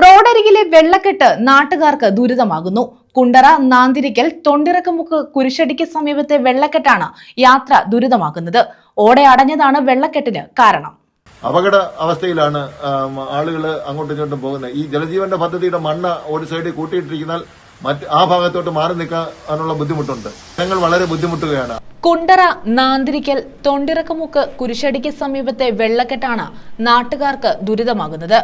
റോഡരികിലെ വെള്ളക്കെട്ട് നാട്ടുകാർക്ക് ദുരിതമാകുന്നു. കുണ്ടറ നാന്തിരിക്കൽ തൊണ്ടിറക്കമുക്ക് കുരിശടിക്ക് സമീപത്തെ വെള്ളക്കെട്ടാണ് യാത്ര ദുരിതമാക്കുന്നത്. ഓടെ അടഞ്ഞതാണ് വെള്ളക്കെട്ടിന് കാരണം. അപകട അവസ്ഥയിലാണ് ആളുകൾ അങ്ങോട്ടും ഇങ്ങോട്ടും പോകുന്നത്. ഈ ജലജീവന്റെ പദ്ധതിയുടെ മണ്ണ് ഒരു സൈഡിൽ കൂട്ടിയിട്ടിരിക്കുന്നാൽ മറ്റ് ആ ഭാഗത്തോട്ട് മാറി നിൽക്കാനുള്ള ബുദ്ധിമുട്ടുണ്ട്. ഞങ്ങൾ വളരെ ബുദ്ധിമുട്ടുകയാണ്. കുണ്ടറ നാന്തിരിക്കൽ തൊണ്ടിറക്കമുക്ക് കുരിശടിക്ക് സമീപത്തെ വെള്ളക്കെട്ടാണ് നാട്ടുകാർക്ക് ദുരിതമാകുന്നത്.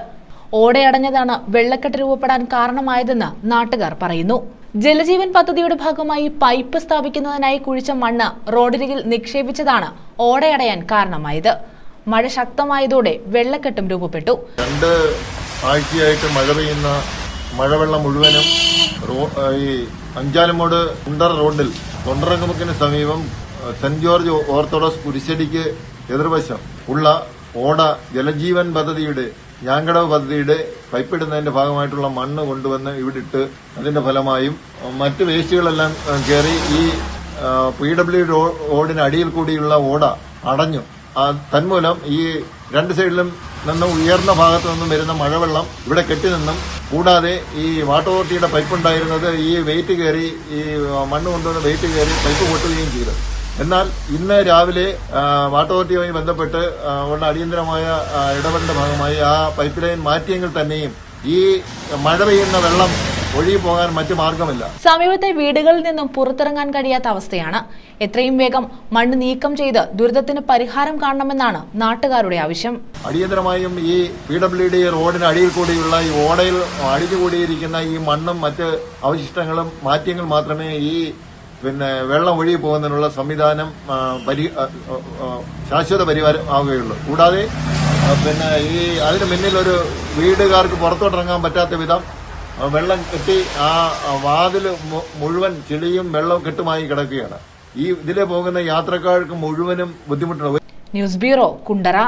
ഓടയടഞ്ഞതാണ് വെള്ളക്കെട്ട് രൂപപ്പെടാൻ കാരണമായതെന്ന് നാട്ടുകാർ പറയുന്നു. ജലജീവൻ പദ്ധതിയുടെ ഭാഗമായി പൈപ്പ് സ്ഥാപിക്കുന്നതിനായി കുഴിച്ച മണ്ണ് റോഡരികിൽ നിക്ഷേപിച്ചതാണ് ഓടയടയാൻ കാരണമായത്. മഴ ശക്തമായതോടെ വെള്ളക്കെട്ടും രൂപപ്പെട്ടു. രണ്ട് ആഴ്ചയായിട്ട് മഴ പെയ്യുന്ന മഴവെള്ളം മുഴുവനും ഈ അഞ്ചാലമോട് കുണ്ടർ റോഡിൽ തൊണ്ടറങ്ങമുക്കിന് സമീപം സെന്റ് ജോർജ് ഓർത്തഡോക്സ് കുരിശടിക്ക് എതിർവശം ഉള്ള ഓട ജലജീവൻ പദ്ധതിയുടെ ഞാങ്കടവ് പദ്ധതിയുടെ പൈപ്പിടുന്നതിന്റെ ഭാഗമായിട്ടുള്ള മണ്ണ് കൊണ്ടുവന്ന് ഇവിടിട്ട് അതിന്റെ ഫലമായും മറ്റ് വേസ്റ്റുകളെല്ലാം കയറി ഈ പി ഡബ്ല്യു റോഡിന് അടിയിൽ കൂടിയുള്ള ഓട അടഞ്ഞു. തന്മൂലം ഈ രണ്ട് സൈഡിലും നിന്നും ഉയർന്ന ഭാഗത്തു നിന്നും വരുന്ന മഴവെള്ളം ഇവിടെ കെട്ടി നിന്നും കൂടാതെ ഈ വാട്ടർ അതോറിറ്റിയുടെ പൈപ്പ് ഉണ്ടായിരുന്നത് ഈ വെയിറ്റ് കയറി ഈ മണ്ണ് കൊണ്ടുവന്ന വെയിറ്റ് കയറി പൈപ്പ് പൊട്ടുകയും ചെയ്തു. എന്നാൽ ഇന്ന് രാവിലെ വാട്ടോറിറ്റിയുമായി വാട്ടർ അതോറിറ്റിയുമായി ബന്ധപ്പെട്ട് ഉള്ള അടിയന്തരമായ ഇടപെടലിന്റെ ഭാഗമായി ആ പൈപ്പ് ലൈൻ മാറ്റിയെങ്കിൽ തന്നെയും ഈ മഴ പെയ്യുന്ന വെള്ളം ഒഴുകി പോകാൻ മറ്റു മാർഗമില്ല. സമീപത്തെ വീടുകളിൽ നിന്നും പുറത്തിറങ്ങാൻ കഴിയാത്ത അവസ്ഥയാണ്. എത്രയും വേഗം മണ്ണ് നീക്കം ചെയ്ത് ദുരിതത്തിന് പരിഹാരം കാണണമെന്നാണ് നാട്ടുകാരുടെ ആവശ്യം. അടിയന്തരമായും ഈ പി ഡബ്ല്യു ഡി റോഡിന് അടിയിൽ കൂടിയുള്ള ഈ ഓടയിൽ അടിഞ്ഞുകൂടിയിരിക്കുന്ന ഈ മണ്ണും മറ്റ് അവശിഷ്ടങ്ങളും മാറ്റിയെങ്കിൽ മാത്രമേ ഈ പിന്നെ വെള്ളം ഒഴുകി പോകുന്നതിനുള്ള സംവിധാനം ശാശ്വത പരിഹാരം ആവുകയുള്ളൂ. കൂടാതെ പിന്നെ ഈ അതിന് മുന്നിൽ ഒരു വീടുകാർക്ക് പുറത്തോട്ടിറങ്ങാൻ പറ്റാത്ത വിധം വെള്ളം കെട്ടി ആ വാതിൽ മുഴുവൻ ചെളിയും വെള്ളവും കെട്ടുമായി കിടക്കുകയാണ്. ഈ ഇതിലെ പോകുന്ന യാത്രക്കാർക്ക് മുഴുവനും ബുദ്ധിമുട്ടുണ്ട്. News bureau Kundara.